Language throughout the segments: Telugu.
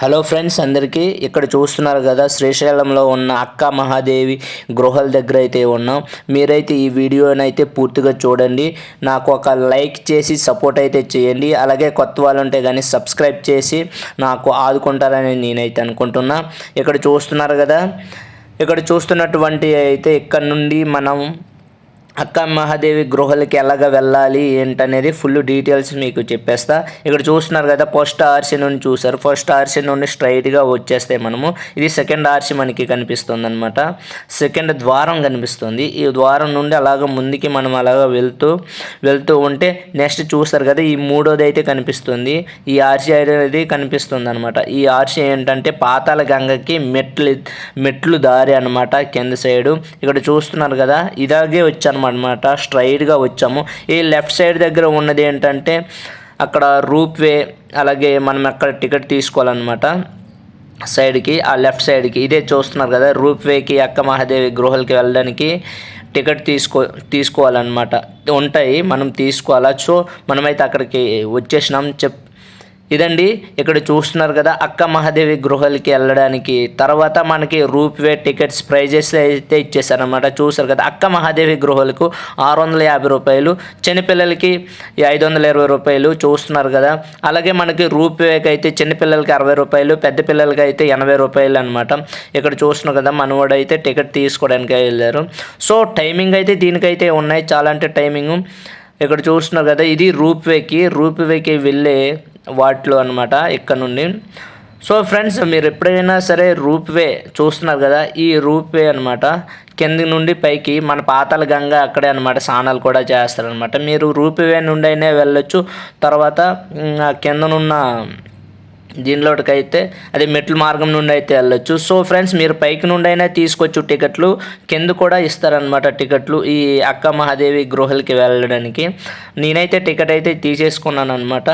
హలో ఫ్రెండ్స్ అందరికీ ఇక్కడ చూస్తున్నారు కదా శ్రీశైలంలో ఉన్న అక్క మహాదేవి గృహల దగ్గర అయితే ఉన్నాం. మీరైతే ఈ వీడియోని అయితే పూర్తిగా చూడండి. నాకు ఒక లైక్ చేసి సపోర్ట్ అయితే చేయండి. అలాగే కొత్త వాళ్ళు ఉంటే కానీ సబ్స్క్రైబ్ చేసి నాకు ఆదుకుంటారని నేనైతే అనుకుంటున్నా. ఇక్కడ చూస్తున్నారు కదా ఇక్కడ చూస్తున్నటువంటి అయితే ఇక్కడ నుండి మనం అక్క మహాదేవి గృహలకి ఎలాగ వెళ్ళాలి ఏంటనేది ఫుల్ డీటెయిల్స్ మీకు చెప్పేస్తా. ఇక్కడ చూస్తున్నారు కదా ఫస్ట్ ఆర్సీ నుండి చూసారు ఫస్ట్ ఆర్సీ నుండి స్ట్రైట్గా వచ్చేస్తే మనము ఇది సెకండ్ ఆర్సీ మనకి కనిపిస్తుంది అనమాట సెకండ్ ద్వారం కనిపిస్తుంది. ఈ ద్వారం నుండి అలాగ ముందుకి మనం అలాగ వెళ్తూ వెళ్తూ ఉంటే నెక్స్ట్ చూస్తారు కదా ఈ మూడోది అయితే కనిపిస్తుంది. ఈ ఆర్సీ అనేది కనిపిస్తుంది అనమాట ఈ ఆర్సీ ఏంటంటే పాతాల గంగకి మెట్లు మెట్లు దారి అనమాట కింద సైడు ఇక్కడ చూస్తున్నారు కదా ఇలాగే అనమాట స్ట్రైట్గా వచ్చాము. ఈ లెఫ్ట్ సైడ్ దగ్గర ఉన్నది ఏంటంటే అక్కడ రూప్ వే అలాగే మనం అక్కడ టికెట్ తీసుకోవాలన్నమాట సైడ్కి ఆ లెఫ్ట్ సైడ్కి ఇదే చూస్తున్నారు కదా రూప్ వేకి అక్క మహాదేవి గృహలకి వెళ్ళడానికి టికెట్ తీసుకో తీసుకోవాలన్నమాట. ఉంటాయి మనం తీసుకోవాలా? సో మనమైతే అక్కడికి వచ్చేసినాం చెప్ ఇదండి ఇక్కడ చూస్తున్నారు కదా అక్క మహాదేవి గృహాలకి వెళ్ళడానికి. తర్వాత మనకి రూప్వే టికెట్స్ ప్రైజెస్ అయితే ఇచ్చేసారనమాట చూసారు కదా అక్క మహాదేవి గృహలకు ఆరు వందల యాభై రూపాయలు చిన్నపిల్లలకి ఐదు వందల ఇరవై రూపాయలు చూస్తున్నారు కదా. అలాగే మనకి రూప్వేకి అయితే చిన్నపిల్లలకి అరవై రూపాయలు పెద్ద పిల్లలకి అయితే ఎనభై రూపాయలు అనమాట ఇక్కడ చూస్తున్నారు కదా మనవాడు అయితే టికెట్ తీసుకోవడానికి వెళ్ళారు. సో టైమింగ్ అయితే దీనికైతే ఉన్నాయి. చాలా అంటే టైమింగ్. ఇక్కడ చూస్తున్నారు కదా ఇది రూప్వేకి రూప్వేకి వేకి వెళ్ళే వాటిలో అనమాట ఇక్కడ నుండి. సో ఫ్రెండ్స్ మీరు ఎప్పుడైనా సరే రూప్ వే చూస్తున్నారు కదా ఈ రూప్ వే అనమాట కింది నుండి పైకి మన పాతాల గంగ అక్కడే అనమాట స్నానాలు కూడా చేస్తారనమాట మీరు రూప్వే నుండి అయినా వెళ్ళొచ్చు. తర్వాత కిందనున్న దీనిలోటికైతే అదే మెట్ల మార్గం నుండి అయితే వెళ్ళొచ్చు. సో ఫ్రెండ్స్ మీరు పైకి నుండి అయినా తీసుకొచ్చు టికెట్లు. కింద కూడా ఇస్తారనమాట టికెట్లు ఈ అక్క మహాదేవి గృహలకి వెళ్ళడానికి. నేనైతే టికెట్ అయితే తీసేసుకున్నాను అనమాట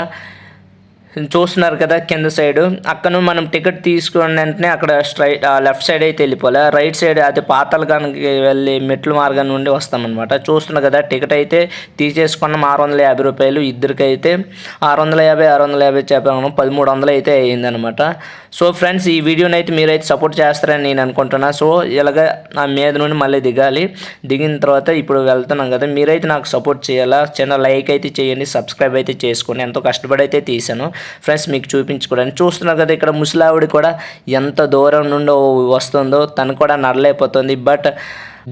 చూస్తున్నారు కదా కింద సైడ్. అక్కడ మనం టికెట్ తీసుకున్న వెంటనే అక్కడ స్ట్రైట్ లెఫ్ట్ సైడ్ అయితే వెళ్ళిపోలే రైట్ సైడ్ అది పాతలగానికి వెళ్ళి మెట్ల మార్గం నుండి వస్తామన్నమాట. చూస్తున్నారు కదా టికెట్ అయితే తీసేసుకున్నాం. ఆరు వందల యాభై రూపాయలు ఇద్దరికైతే. ఆరు వందల యాభై ఆరు వందల యాభై చెప్పాము పదమూడు వందలు అయితే అయ్యిందనమాట సో ఫ్రెండ్స్ ఈ వీడియోని అయితే మీరైతే సపోర్ట్ చేస్తారని నేను అనుకుంటున్నా. సో ఇలాగ నా మీద నుండి మళ్ళీ దిగాలి. దిగిన తర్వాత ఇప్పుడు వెళ్తున్నాం కదా. మీరైతే నాకు సపోర్ట్ చేయాలా? చిన్న లైక్ అయితే చేయండి. సబ్స్క్రైబ్ అయితే చేసుకోండి. ఎంతో కష్టపడి అయితే తీశాను. ఫ్రెండ్స్ మీకు చూపించుకోవడానికి చూస్తున్నారు కదా ఇక్కడ ముసలావిడ కూడా ఎంత దూరం నుండో వస్తుందో తను కూడా నడలేకపోతుంది. బట్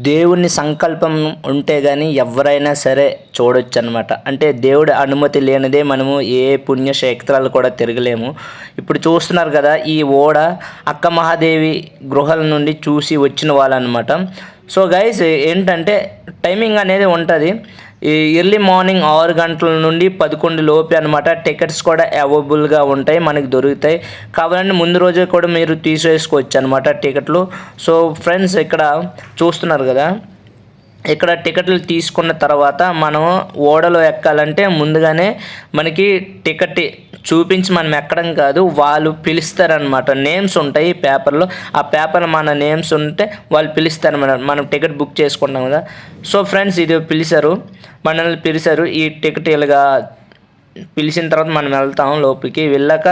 దేవుని సంకల్పం ఉంటే కానీ ఎవరైనా సరే చూడొచ్చు అనమాట అంటే దేవుడి అనుమతి లేనిదే మనము ఏ పుణ్యక్షేత్రాలు కూడా తిరగలేము. ఇప్పుడు చూస్తున్నారు కదా ఈ ఓడ అక్క మహాదేవి గృహాల నుండి చూసి వచ్చిన వాళ్ళనమాట సో గైస్ ఏంటంటే టైమింగ్ అనేది ఉంటుంది. ఈ ఎర్లీ మార్నింగ్ ఆరు గంటల నుండి పదకొండు లోపే అనమాట టికెట్స్ కూడా అవైలబుల్గా ఉంటాయి మనకి దొరుకుతాయి. కావాలంటే ముందు రోజే కూడా మీరు తీసేసుకోవచ్చు అనమాట టికెట్లు. సో ఫ్రెండ్స్ ఇక్కడ చూస్తున్నారు కదా? ఇక్కడ టికెట్లు తీసుకున్న తర్వాత మనం ఓడలో ఎక్కాలంటే ముందుగానే మనకి టికెట్ చూపించి మనం ఎక్కడం కాదు వాళ్ళు పిలుస్తారనమాట నేమ్స్ ఉంటాయి పేపర్లో. ఆ పేపర్లో మన నేమ్స్ ఉంటే వాళ్ళు పిలుస్తారు మనం మనం టికెట్ బుక్ చేసుకుంటాం కదా. సో ఫ్రెండ్స్ ఇది పిలిచారు. మనల్ని పిలిచారు. ఈ టికెట్ ఇలాగా పిలిచిన తర్వాత మనం వెళ్తాం లోపలికి. వెళ్ళాక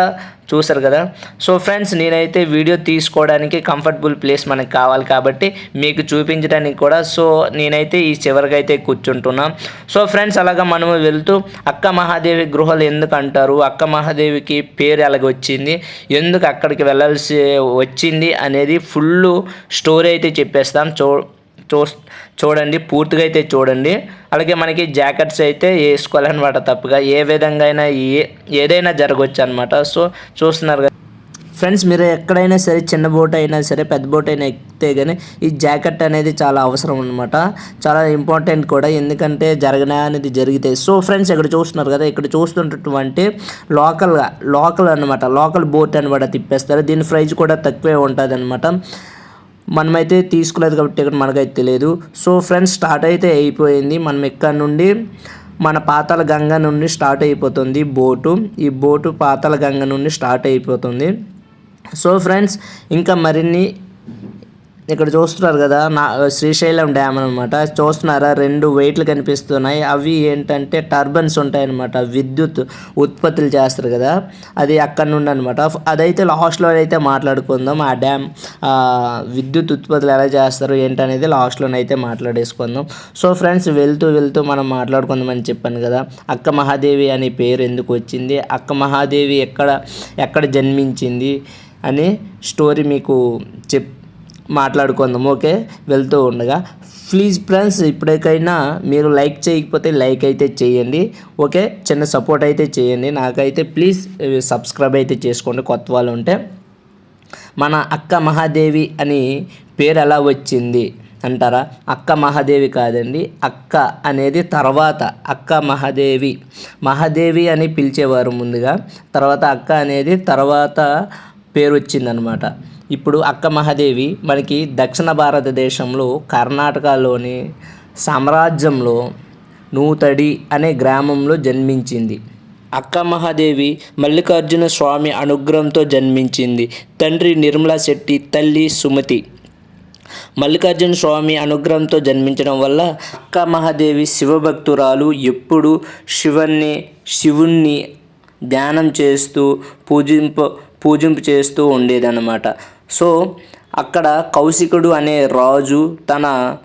చూసారు కదా. సో ఫ్రెండ్స్ నేనైతే వీడియో తీసుకోవడానికి కంఫర్టబుల్ ప్లేస్ మనకు కావాలి కాబట్టి మీకు చూపించడానికి కూడా. సో నేనైతే ఈ చివరికి అయితే కూర్చుంటున్నా. సో ఫ్రెండ్స్ అలాగా మనము వెళ్తూ అక్క మహాదేవి గృహలు ఎందుకు అంటారు? అక్క మహాదేవికి పేరు ఎలాగ వచ్చింది ఎందుకు అక్కడికి వెళ్ళాల్సి వచ్చింది అనేది ఫుల్ స్టోరీ అయితే చెప్పేస్తాం. చూ చూ చూడండి పూర్తిగా అయితే చూడండి. అలాగే మనకి జాకెట్స్ అయితే వేసుకోవాలన్నమాట తప్పుగా. ఏ విధంగా అయినా ఏ ఏదైనా జరగవచ్చు అనమాట సో చూస్తున్నారు కదా. ఫ్రెండ్స్ మీరు ఎక్కడైనా సరే చిన్న బోట్ అయినా సరే పెద్ద బోట్ అయినా ఎక్కితే కానీ ఈ జాకెట్ అనేది చాలా అవసరం అనమాట చాలా ఇంపార్టెంట్ కూడా. ఎందుకంటే జరగనా అనేది జరిగితే. సో ఫ్రెండ్స్ ఇక్కడ చూస్తున్నారు కదా. ఇక్కడ చూస్తున్నటువంటి లోకల్గా లోకల్ అనమాట లోకల్ బోట్ అని కూడా తిప్పేస్తారు. దీని ప్రైజ్ కూడా తక్కువే ఉంటుంది అనమాట మనమైతే తీసుకోలేదు కాబట్టి ఇక్కడ మనకైతే తెలియదు. సో ఫ్రెండ్స్ స్టార్ట్ అయితే అయిపోయింది. మనం ఇక్కడ నుండి? మన పాతాల గంగ నుండి స్టార్ట్ అయిపోతుంది బోటు. ఈ బోటు పాతాల గంగ నుండి స్టార్ట్ అయిపోతుంది. సో ఫ్రెండ్స్ ఇంకా మరిన్ని ఇక్కడ చూస్తున్నారు కదా నా శ్రీశైలం డ్యామ్ అనమాట చూస్తున్నారా? రెండు వెయిట్లు కనిపిస్తున్నాయి. అవి ఏంటంటే టర్బన్స్ ఉంటాయన్నమాట. విద్యుత్ ఉత్పత్తులు చేస్తారు కదా అది అక్కడ నుండి అనమాట అదైతే లాస్ట్లో అయితే మాట్లాడుకుందాం. ఆ డ్యామ్ విద్యుత్ ఉత్పత్తులు ఎలా చేస్తారు ఏంటనేది లాస్ట్లోనైతే మాట్లాడేసుకుందాం. సో ఫ్రెండ్స్ వెళ్తూ వెళ్తూ మనం మాట్లాడుకుందామని చెప్పాను కదా అక్క మహాదేవి అనే పేరు ఎందుకు వచ్చింది? అక్క మహాదేవి ఎక్కడ ఎక్కడ జన్మించింది? అనే స్టోరీ మీకు చెప్ మాట్లాడుకుందాం ఓకే? వెళ్తూ ఉండగా ప్లీజ్ ఫ్రెండ్స్ ఇప్పటికైనా మీరు లైక్ చేయకపోతే లైక్ అయితే చేయండి ఓకే? చిన్న సపోర్ట్ అయితే చేయండి. నాకైతే ప్లీజ్ సబ్స్క్రైబ్ అయితే చేసుకోండి కొత్త వాళ్ళు ఉంటే. మన అక్క మహాదేవి అని పేరు ఎలా వచ్చింది అంటారా? అక్క మహాదేవి కాదండి అక్క అనేది తర్వాత అక్క మహాదేవి. మహాదేవి అని పిలిచేవారు ముందుగా తర్వాత అక్క అనేది తర్వాత పేరు వచ్చిందనమాట. ఇప్పుడు అక్క మహాదేవి మనకి దక్షిణ భారతదేశంలో కర్ణాటకలోని సామ్రాజ్యంలో నూతడి అనే గ్రామంలో జన్మించింది. అక్క మహాదేవి మల్లికార్జున స్వామి అనుగ్రహంతో జన్మించింది. తండ్రి నిర్మలా శెట్టి తల్లి సుమతి. మల్లికార్జున స్వామి అనుగ్రహంతో జన్మించడం వల్ల అక్క మహాదేవి శివభక్తురాలు ఎప్పుడు శివుణ్ణి శివుణ్ణి ధ్యానం చేస్తూ పూజింప పూజింపు చేస్తూ ఉండేదన్నమాట. సో అక్కడ కౌశికుడు అనే రాజు తన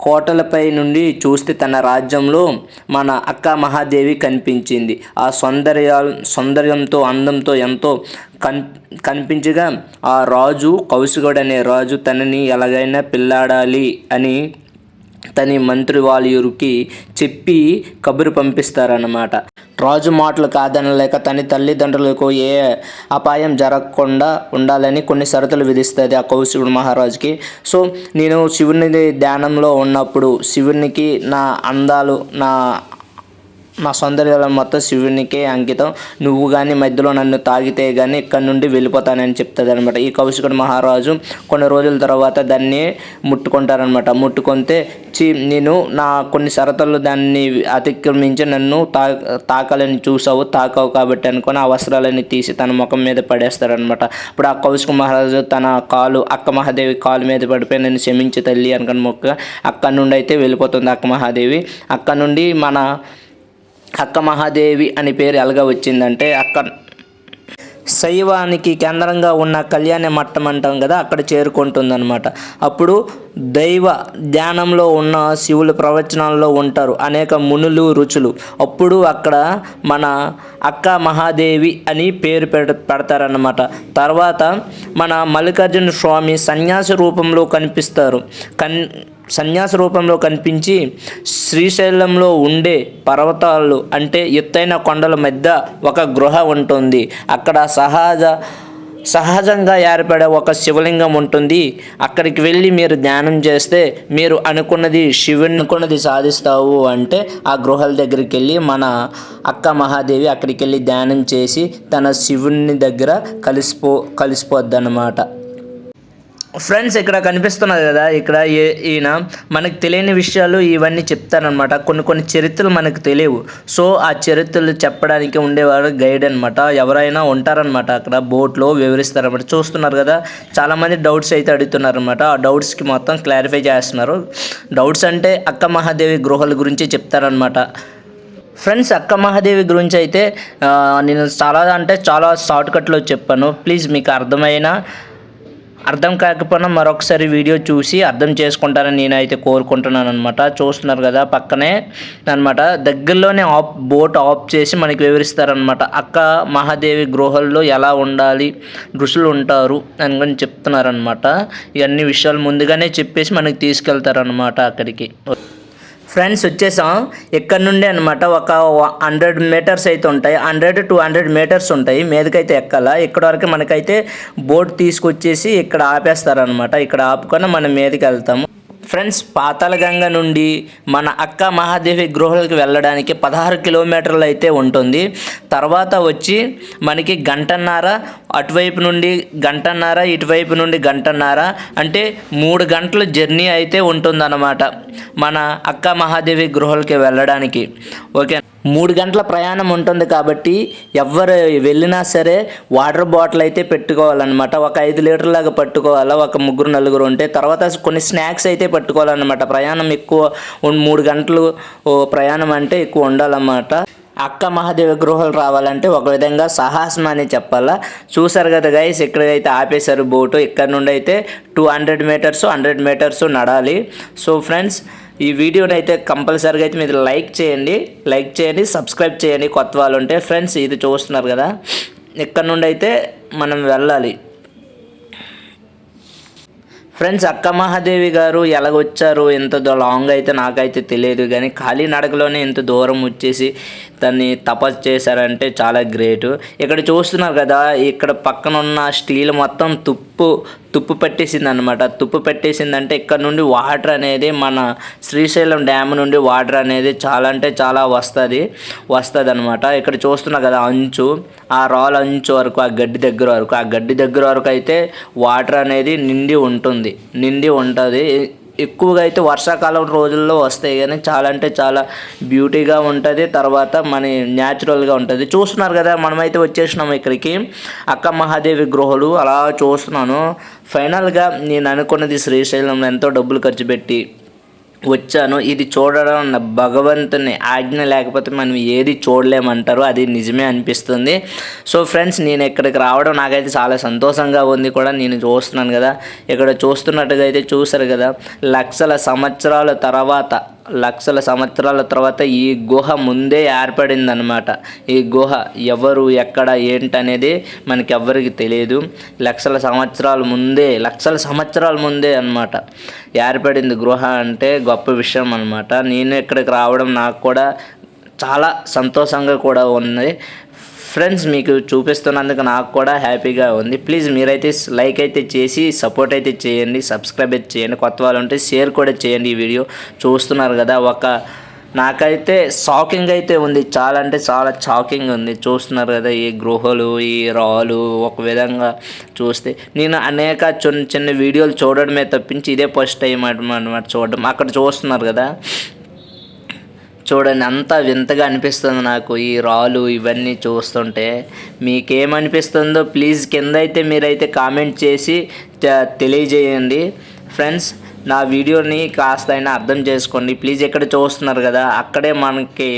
కోటలపై నుండి చూస్తే తన రాజ్యంలో మన అక్క మహాదేవి కనిపించింది. ఆ సౌందర్య సౌందర్యంతో అందంతో ఎంతో కన్ కనిపించగా ఆ రాజు కౌశికుడు అనే రాజు తనని ఎలాగైనా పిల్లాడాలి అని తని మంత్రి వాళ్ళకి చెప్పి కబురు పంపిస్తారన్నమాట. రాజు మాటలు కాదనలేక తన తల్లిదండ్రులకు ఏ అపాయం జరగకుండా ఉండాలని కొన్ని షరతులు విధిస్తుంది ఆ కౌశికుడు మహారాజుకి. సో నేను శివుని ధ్యానంలో ఉన్నప్పుడు శివునికి నా అందాలు నా నా సౌందర్యాలు మొత్తం శివునికే అంకితం. నువ్వు కానీ మధ్యలో నన్ను తాగితే కానీ ఇక్కడ నుండి వెళ్ళిపోతానని చెప్తుంది అనమాట ఈ కౌశికుడు మహారాజు కొన్ని రోజుల తర్వాత దాన్ని ముట్టుకుంటారనమాట ముట్టుకుంటే చి నేను నా కొన్ని షరతులు దాన్ని అతిక్రమించి నన్ను తా తాకాలని చూసావు తాకావు కాబట్టి అనుకొని ఆ వస్త్రాలని తీసి తన ముఖం మీద పడేస్తారనమాట ఇప్పుడు ఆ కౌశిక మహారాజు తన కాలు అక్క మహాదేవి కాలు మీద పడిపోయి నన్ను క్షమించి తల్లి అనుకుని మొక్క అక్కడ నుండి అయితే వెళ్ళిపోతుంది అక్క మహాదేవి. అక్కడ నుండి మన అక్క మహాదేవి అని పేరు ఎలాగ వచ్చిందంటే అక్క శైవానికి కేంద్రంగా ఉన్న కళ్యాణ మట్టం అంటాం కదా అక్కడ చేరుకుంటుందన్నమాట. అప్పుడు దైవ ధ్యానంలో ఉన్న శివుల ప్రవచనాల్లో ఉంటారు అనేక మునులు రుచులు అప్పుడు అక్కడ మన అక్క మహాదేవి అని పేరు పెడ పెడతారన్నమాట. తర్వాత మన మల్లికార్జున స్వామి సన్యాసి రూపంలో కనిపిస్తారు. కన్ సన్యాస రూపంలో కనిపించి శ్రీశైలంలో ఉండే పర్వతాలు అంటే ఎత్తైన కొండల మధ్య ఒక గృహ ఉంటుంది. అక్కడ సహజ సహజంగా ఏర్పడే ఒక శివలింగం ఉంటుంది. అక్కడికి వెళ్ళి మీరు ధ్యానం చేస్తే మీరు అనుకున్నది శివుని అనుకున్నది సాధిస్తావు అంటే ఆ గృహాల దగ్గరికి వెళ్ళి మన అక్క మహాదేవి అక్కడికి వెళ్ళి ధ్యానం చేసి తన శివుని దగ్గర కలిసిపో కలిసిపోద్ది అన్నమాట ఫ్రెండ్స్ ఇక్కడ కనిపిస్తున్నది కదా ఇక్కడ ఏ- ఈయన మనకు తెలియని విషయాలు ఇవన్నీ చెప్తారనమాట కొన్ని కొన్ని చరిత్రలు మనకు తెలియవు. సో ఆ చరిత్రలు చెప్పడానికి ఉండేవారు గైడ్ అనమాట ఎవరైనా ఉంటారనమాట అక్కడ బోట్లో వివరిస్తారనమాట చూస్తున్నారు కదా చాలామంది డౌట్స్ అయితే అడుగుతున్నారనమాట ఆ డౌట్స్కి మొత్తం క్లారిఫై చేస్తున్నారు. డౌట్స్ అంటే అక్క మహాదేవి గృహాల గురించి చెప్తారనమాట ఫ్రెండ్స్ అక్క మహాదేవి గురించి అయితే నేను చాలా అంటే చాలా షార్ట్ కట్లో చెప్పాను. ప్లీజ్ మీకు అర్థమైన అర్థం కాకపోయినా మరొకసారి వీడియో చూసి అర్థం చేసుకుంటారని నేనైతే కోరుకుంటున్నాను అనమాట చూస్తున్నారు కదా పక్కనే అనమాట దగ్గరలోనే ఆఫ్ బోట్ ఆఫ్ చేసి మనకి వివరిస్తారనమాట అక్క మహాదేవి గృహల్లో ఎలా ఉండాలి ఋషులు ఉంటారు అని కానీ చెప్తున్నారనమాట ఇవన్నీ విషయాలు ముందుగానే చెప్పేసి మనకి తీసుకెళ్తారనమాట అక్కడికి. ఫ్రెండ్స్ వచ్చేసాం. ఇక్కడ నుండి అనమాట ఒక హండ్రెడ్ మీటర్స్ అయితే ఉంటాయి. హండ్రెడ్ టూ హండ్రెడ్ మీటర్స్ ఉంటాయి. మీదకైతే ఎక్కాల. ఇక్కడ వరకు మనకైతే బోట్ తీసుకొచ్చేసి ఇక్కడ ఆపేస్తారనమాట ఇక్కడ ఆపుకొని మనం మీదకి వెళ్తాము. ఫ్రెండ్స్ పాతాళగంగ నుండి మన అక్క మహాదేవి గృహాలకు వెళ్ళడానికి పదహారు కిలోమీటర్లు అయితే ఉంటుంది. తర్వాత వచ్చి మనకి గంటన్నర అటువైపు నుండి గంటన్నర ఇటువైపు నుండి గంటన్నర అంటే మూడు గంటల జర్నీ అయితే ఉంటుందన్నమాట మన అక్క మహాదేవి గృహాలకి వెళ్ళడానికి. ఓకే మూడు గంటల ప్రయాణం ఉంటుంది కాబట్టి ఎవరు వెళ్ళినా సరే వాటర్ బాటిల్ అయితే పెట్టుకోవాలన్నమాట. ఒక ఐదు లీటర్లాగా పట్టుకోవాలా ఒక ముగ్గురు నలుగురు ఉంటే. తర్వాత కొన్ని స్నాక్స్ అయితే పట్టుకోవాలన్నమాట. ప్రయాణం ఎక్కువ మూడు గంటలు ప్రయాణం అంటే ఎక్కువ ఉండాలన్నమాట. అక్క మహాదేవి గృహాలు రావాలంటే ఒక విధంగా సాహసం అని చెప్పాలా? చూసారు కదా గైస్ ఎక్కడైతే ఆపేశారు బోటు ఇక్కడ నుండి అయితే two hundred meters hundred meters నడాలి. So friends ఈ వీడియోని అయితే కంపల్సరీగా అయితే మీరు లైక్ చేయండి. లైక్ చేయండి సబ్స్క్రైబ్ చేయండి కొత్త వాళ్ళు ఉంటే. ఫ్రెండ్స్ ఇది చూస్తున్నారు కదా ఇక్కడ నుండి అయితే మనం వెళ్ళాలి. ఫ్రెండ్స్ అక్క మహాదేవి గారు ఎలాగొచ్చారు? ఎంత లాంగ్ అయితే నాకైతే తెలియదు కానీ ఖాళీ నడకలోనే ఇంత దూరం వచ్చేసి దాన్ని తపస్సు చేశారంటే చాలా గ్రేట్. ఇక్కడ చూస్తున్నారు కదా ఇక్కడ పక్కన ఉన్న స్టీల్ మొత్తం తుప్పు తుప్పు పట్టేసింది అనమాట తుప్పు పెట్టేసిందంటే ఇక్కడ నుండి వాటర్ అనేది మన శ్రీశైలం డ్యామ్ నుండి వాటర్ అనేది చాలా అంటే చాలా వస్తుంది వస్తుంది అనమాట ఇక్కడ చూస్తున్నా కదా అంచు ఆ రాల్ అంచు వరకు ఆ గడ్డి దగ్గర వరకు. ఆ గడ్డి దగ్గర వరకు అయితే వాటర్ అనేది నిండి ఉంటుంది నిండి ఉంటుంది. ఎక్కువగా అయితే వర్షాకాలం రోజుల్లో వస్తాయి. కానీ చాలా అంటే చాలా బ్యూటీగా ఉంటుంది. తర్వాత మన న్యాచురల్గా ఉంటుంది. చూస్తున్నారు కదా మనమైతే వచ్చేసినాం ఇక్కడికి. అక్క మహాదేవి గృహలు అలా చూస్తున్నాను. ఫైనల్గా నేను అనుకున్నది శ్రీశైలంలో ఎంతో డబ్బులు ఖర్చు పెట్టి వచ్చాను. ఇది చూడడం నా భగవంతుని ఆజ్ఞ. లేకపోతే మనం ఏది చూడలేమంటారు అది నిజమే అనిపిస్తుంది. సో ఫ్రెండ్స్ నేను ఇక్కడికి రావడం నాకైతే చాలా సంతోషంగా ఉంది కూడా. నేను చూస్తున్నాను కదా. ఇక్కడ చూస్తున్నట్టుగా అయితే చూసారు కదా. లక్షల సంవత్సరాల తర్వాత లక్షల సంవత్సరాల తర్వాత ఈ గుహ ముందే ఏర్పడిందనమాట ఈ గుహ ఎవరు ఎక్కడ ఏంటనేది మనకి ఎవరికి తెలియదు. లక్షల సంవత్సరాల ముందే లక్షల సంవత్సరాల ముందే అన్నమాట ఏర్పడింది గృహ అంటే గొప్ప విషయం అనమాట నేను ఇక్కడికి రావడం నాకు కూడా చాలా సంతోషంగా కూడా ఉంది. ఫ్రెండ్స్ మీకు చూపిస్తున్నందుకు నాకు కూడా హ్యాపీగా ఉంది. ప్లీజ్ మీరైతే లైక్ అయితే చేసి సపోర్ట్ అయితే చేయండి సబ్స్క్రైబ్ అయితే చేయండి. కొత్త వాళ్ళు ఉంటే షేర్ కూడా చేయండి ఈ వీడియో. చూస్తున్నారు కదా ఒక నాకైతే షాకింగ్ అయితే ఉంది. చాలా అంటే చాలా షాకింగ్ ఉంది. చూస్తున్నారు కదా ఈ గృహలు ఈ రాళ్ళు ఒక విధంగా చూస్తే. నేను అనేక చిన్న చిన్న వీడియోలు చూడడమే తప్పించి ఇదే ఫస్ట్ టైం అనమాట చూడడం. అక్కడ చూస్తున్నారు కదా చూడండి అంత వింతగా అనిపిస్తుంది నాకు ఈ రాళ్ళు ఇవన్నీ చూస్తుంటే. మీకేమనిపిస్తుందో ప్లీజ్ కింద అయితే మీరైతే కామెంట్ చేసి తెలియజేయండి. ఫ్రెండ్స్ నా వీడియోని కాస్త అయినా అర్థం చేసుకోండి. ప్లీజ్ ఇక్కడ చూస్తున్నారు కదా అక్కడే మనకి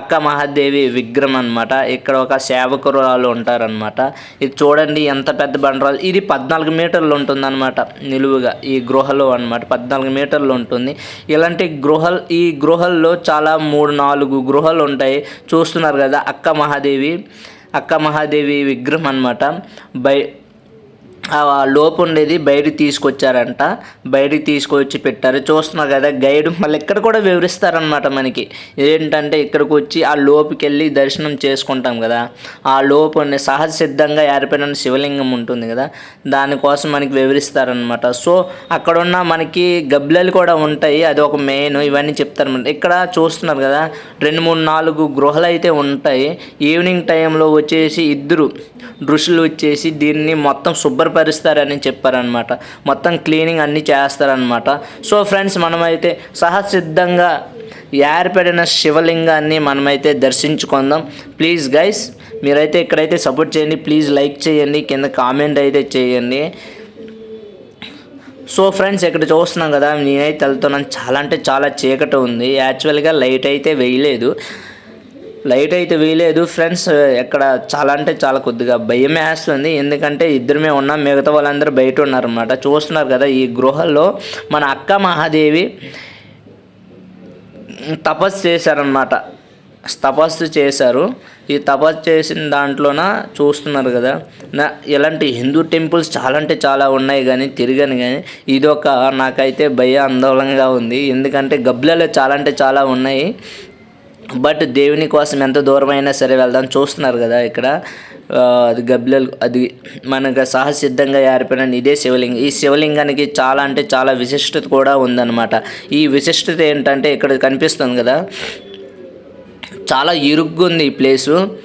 అక్క మహాదేవి విగ్రహం అనమాట ఇక్కడ ఒక సేవకురాలు ఉంటారనమాట ఇది చూడండి ఎంత పెద్ద బండరాలు ఇది పద్నాలుగు మీటర్లు ఉంటుందన్నమాట నిలువుగా ఈ గృహలో అన్నమాట. పద్నాలుగు మీటర్లు ఉంటుంది. ఇలాంటి గృహలు ఈ గృహల్లో చాలా మూడు నాలుగు గృహలు ఉంటాయి. చూస్తున్నారు కదా అక్క మహాదేవి అక్క మహాదేవి విగ్రహం అనమాట బై లోపు ఉండేది బయటికి తీసుకొచ్చారంట. బయటికి తీసుకొచ్చి పెట్టారు. చూస్తున్నారు కదా గైడ్ మళ్ళీ ఇక్కడ కూడా వివరిస్తారనమాట మనకి. ఏంటంటే ఇక్కడికి వచ్చి ఆ లోపుకి వెళ్ళి దర్శనం చేసుకుంటాం కదా. ఆ లోపు సహజ సిద్ధంగా ఏర్పడిన శివలింగం ఉంటుంది కదా. దానికోసం మనకి వివరిస్తారనమాట సో అక్కడున్న మనకి గబ్బిలలు కూడా ఉంటాయి. అది ఒక మెయిన్ ఇవన్నీ చెప్తారనమాట ఇక్కడ చూస్తున్నారు కదా రెండు మూడు నాలుగు గృహలు అయితే ఉంటాయి. ఈవినింగ్ టైంలో వచ్చేసి ఇద్దరు ఋషులు వచ్చేసి దీన్ని మొత్తం శుభ్రపరుస్తారని చెప్పారనమాట మొత్తం క్లీనింగ్ అన్నీ చేస్తారనమాట సో ఫ్రెండ్స్ మనమైతే సహసిద్ధంగా ఏర్పడిన శివలింగాన్ని మనమైతే దర్శించుకుందాం. ప్లీజ్ గైస్ మీరైతే ఇక్కడైతే సపోర్ట్ చేయండి. ప్లీజ్ లైక్ చేయండి. కింద కామెంట్ అయితే చేయండి. సో ఫ్రెండ్స్ ఇక్కడ చూస్తున్నాం కదా నేనైతే వెళ్తున్నాను. చాలా అంటే చాలా చీకటి ఉంది. యాక్చువల్గా లైట్ అయితే వేయలేదు. లైట్ అయితే వేయలేదు ఫ్రెండ్స్ ఎక్కడ చాలా అంటే చాలా కొద్దిగా భయం వేస్తుంది. ఎందుకంటే ఇద్దరమే ఉన్నాం. మిగతా వాళ్ళందరూ బయట ఉన్నారన్నమాట. చూస్తున్నారు కదా ఈ గృహల్లో మన అక్క మహాదేవి తపస్సు చేశారనమాట తపస్సు చేశారు. ఈ తపస్సు చేసిన దాంట్లోన చూస్తున్నారు కదా నా ఇలాంటి హిందూ టెంపుల్స్ చాలా అంటే చాలా ఉన్నాయి కానీ తిరిగాను కానీ ఇదొక నాకైతే భయ ఆందోళనగా ఉంది. ఎందుకంటే గబ్బిలలో చాలా అంటే చాలా ఉన్నాయి. బట్ దేవుని కోసం ఎంత దూరమైనా సరే వెళ్దాం చూస్తున్నారు కదా ఇక్కడ. అది గబ్బిలలు అది మనకు సహసిద్ధంగా ఏర్పడిన ఇదే శివలింగం. ఈ శివలింగానికి చాలా అంటే చాలా విశిష్టత కూడా ఉందన్నమాట. ఈ విశిష్టత ఏంటంటే ఇక్కడ కనిపిస్తుంది కదా. చాలా ఇరుగ్గుంది ఈ ప్లేసు.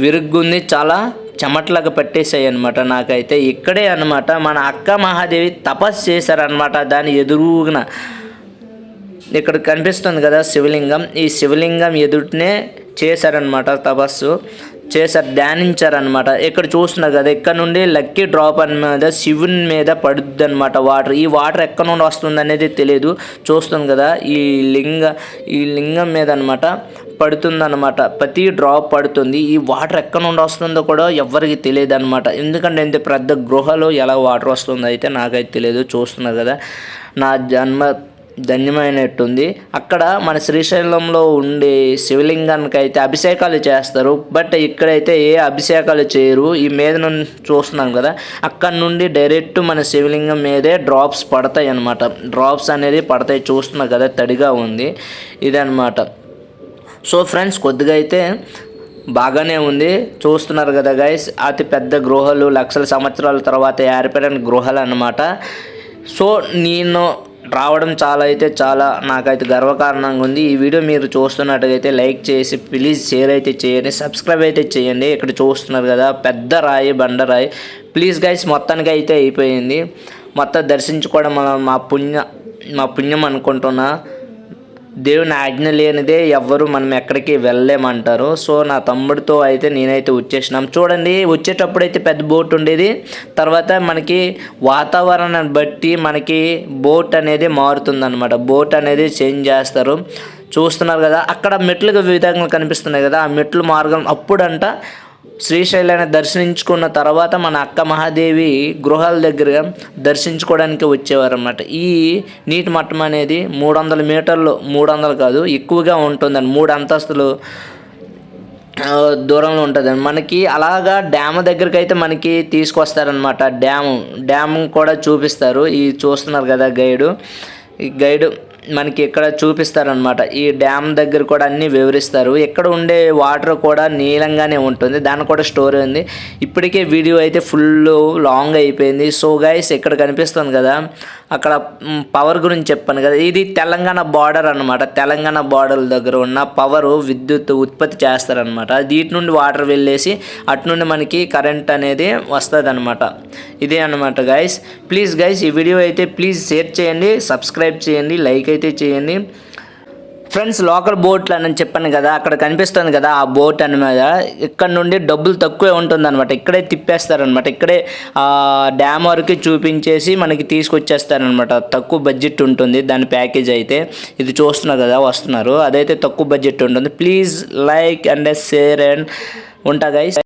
విరుగ్గుంది చాలా చెమట్లకు పట్టేసాయి అనమాట నాకైతే. ఇక్కడే అనమాట మన అక్క మహాదేవి తపస్సు చేశారనమాట దాని ఎదురుగున ఇక్కడ కనిపిస్తుంది కదా శివలింగం. ఈ శివలింగం ఎదుటనే చేశారనమాట తపస్సు. చేశారు ధ్యానించారనమాట ఇక్కడ చూస్తున్నారు కదా ఇక్కడ నుండి లక్కీ డ్రాప్ అని మీద శివుని మీద పడుద్ది అనమాట వాటర్. ఈ వాటర్ ఎక్కడ నుండి వస్తుంది అనేది తెలియదు చూస్తుంది కదా ఈ లింగ ఈ లింగం మీద అనమాట పడుతుందన్నమాట. ప్రతి డ్రాప్ పడుతుంది. ఈ వాటర్ ఎక్కడ నుండి వస్తుందో కూడా ఎవరికి తెలియదు అనమాట ఎందుకంటే ఇంత పెద్ద గృహలో ఎలా వాటర్ వస్తుందో అయితే నాకైతే తెలియదు చూస్తున్నారు కదా నా జన్మ ధన్యమైనట్టుంది. అక్కడ మన శ్రీశైలంలో ఉండే శివలింగానికి అయితే అభిషేకాలు చేస్తారు. బట్ ఇక్కడైతే ఏ అభిషేకాలు చేయరు. ఈ మీద నుండి చూస్తున్నాం కదా అక్కడ నుండి డైరెక్ట్ మన శివలింగం మీదే డ్రాప్స్ పడతాయి అన్నమాట. డ్రాప్స్ అనేది పడతాయి చూస్తున్నాం కదా తడిగా ఉంది. ఇదనమాట సో ఫ్రెండ్స్ కొద్దిగా అయితే బాగానే ఉంది. చూస్తున్నారు కదా గైస్ అతి పెద్ద గృహాలు లక్షల సంవత్సరాల తర్వాత ఏర్పడిన గృహాలు అన్నమాట. సో నేను రావడం చాలా అయితే చాలా నాకైతే గర్వకారణంగా ఉంది. ఈ వీడియో మీరు చూస్తున్నట్టుగైతే లైక్ చేసి ప్లీజ్ షేర్ అయితే చేయండి. సబ్స్క్రైబ్ అయితే చేయండి. ఇక్కడ చూస్తున్నారు కదా పెద్ద రాయి బండరాయి ప్లీజ్ గైస్ మొత్తానికి అయితే అయిపోయింది. మొత్తం దర్శించుకోవడం మా పుణ్య మా పుణ్యం అనుకుంటున్నా. దేవుని ఆజ్ఞ లేనిదే ఎవ్వరు మనం ఎక్కడికి వెళ్ళలేమంటారు. సో నా తమ్ముడితో అయితే నేనైతే వచ్చేసినాం. చూడండి వచ్చేటప్పుడు అయితే పెద్ద బోట్ ఉండేది. తర్వాత మనకి వాతావరణాన్ని బట్టి మనకి బోట్ అనేది మారుతుందన్నమాట. బోట్ అనేది చేంజ్ చేస్తారు. చూస్తున్నారు కదా అక్కడ మెట్లు విధంగా కనిపిస్తున్నాయి కదా. ఆ మెట్లు మార్గం అప్పుడంట శ్రీశైలాన్ని దర్శించుకున్న తర్వాత మన అక్క మహాదేవి గృహాల దగ్గర దర్శించుకోవడానికి వచ్చేవారు అనమాట ఈ నీటి మట్టం అనేది మూడు వందల మీటర్లు మూడు వందలు కాదు ఎక్కువగా ఉంటుందని మూడు అంతస్తులు దూరంలో ఉంటుంది మనకి అలాగా డ్యామ్ దగ్గరికి అయితే మనకి తీసుకొస్తారనమాట డ్యాము డ్యామ్ కూడా చూపిస్తారు. ఈ చూస్తున్నారు కదా గైడు. ఈ గైడు మనకి ఇక్కడ చూపిస్తారనమాట ఈ డ్యామ్ దగ్గర కూడా అన్నీ వివరిస్తారు. ఇక్కడ ఉండే వాటర్ కూడా నీలంగానే ఉంటుంది. దాని కూడా స్టోరీ ఉంది. ఇప్పటికే వీడియో అయితే ఫుల్ లాంగ్ అయిపోయింది. సో గైస్ ఇక్కడ కనిపిస్తుంది కదా అక్కడ పవర్ గురించి చెప్పాను కదా. ఇది తెలంగాణ బార్డర్ అన్నమాట. తెలంగాణ బార్డర్ దగ్గర ఉన్న పవర్ విద్యుత్ ఉత్పత్తి చేస్తారనమాట దీటి నుండి వాటర్ వెళ్ళేసి అటు నుండి మనకి కరెంట్ అనేది వస్తుంది అనమాట ఇదే అనమాట గైస్ ప్లీజ్ గైస్ ఈ వీడియో అయితే ప్లీజ్ షేర్ చేయండి. సబ్స్క్రైబ్ చేయండి. లైక్ అయితే చేయండి. ఫ్రెండ్స్ లోకల్ బోట్లు అని చెప్పాను కదా అక్కడ కనిపిస్తుంది కదా ఆ బోట్ అనమాట ఇక్కడ నుండి డబ్బులు తక్కువే ఉంటుంది అనమాట ఇక్కడే తిప్పేస్తారనమాట ఇక్కడే డ్యామ్ వరకు చూపించేసి మనకి తీసుకొచ్చేస్తారనమాట తక్కువ బడ్జెట్ ఉంటుంది దాని ప్యాకేజ్ అయితే. ఇది చూస్తున్నారు కదా వస్తున్నారు. అదైతే తక్కువ బడ్జెట్ ఉంటుంది. Please like and share and ఉంటా గైస్